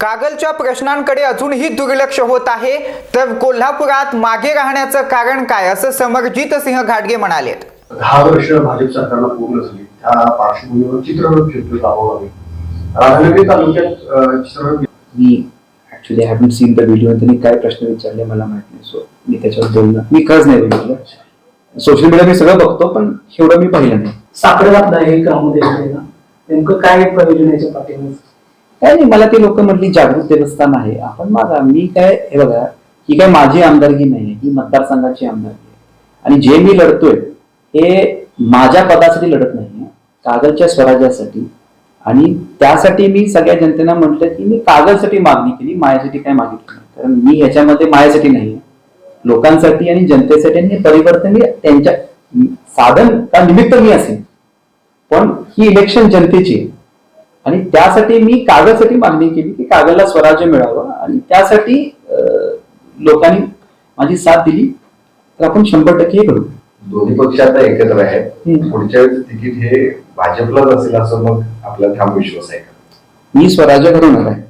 कागलच्या प्रश्नांकडे अजूनही दुर्लक्ष होत आहे. तर कोल्हापुरात मागे राहण्याचं कारण काय? असं समरजित सिंह घाटगे म्हणालेत. दहा वर्ष भाजप सरकारला पूर्ण झाली. त्या पार्श्वभूमीवर चित्ररथ क्षेत्र राधानगरी तालुक्यात चित्ररथ मी actually haven't seen the video त्यांनी काय प्रश्न विचारले मला माहीत नाही. सो मी त्याच्यावर बोलणं मी खरंच नाही बघितलं सोशल मीडिया मी सगळं बघतो पण एवढं मी पाहिलं नाही. ग्रामोदय योजना नेमकं काय प्रयोजन याच्या पाठीमागे? काय नाही मला ते लोक म्हटली जागृत देवस्थान आहे. आपण मागा मी काय हे बघा ही काय माझी आमदारकी नाही ही मतदारसंघाची आमदारकी आणि जे मी लढतोय हे माझ्या पदासाठी लढत नाही कागदच्या स्वराज्यासाठी. आणि त्यासाठी मी सगळ्या जनतेला म्हटलं की मी कागदसाठी मागणी केली माझ्यासाठी काय मागितलं नाही. कारण मी ह्याच्यामध्ये माझ्यासाठी नाही लोकांसाठी आणि जनतेसाठी आणि हे परिवर्तन त्यांच्या साधन का निमित्त मी असेल पण ही इलेक्शन जनतेची आहे. आणि त्यासाठी मी कागदसाठी मागणी केली की कागदला स्वराज्य मिळावं. आणि त्यासाठी लोकांनी माझी साथ दिली. तर आपण शंभर टक्के करू. दोन्ही पक्ष आता एकत्र आहेत. पुढच्या वेळेस तिकीट हे भाजपलाच असेल असं मग आपला ठाम विश्वास आहे का? मी स्वराज्य घडवणार आहे.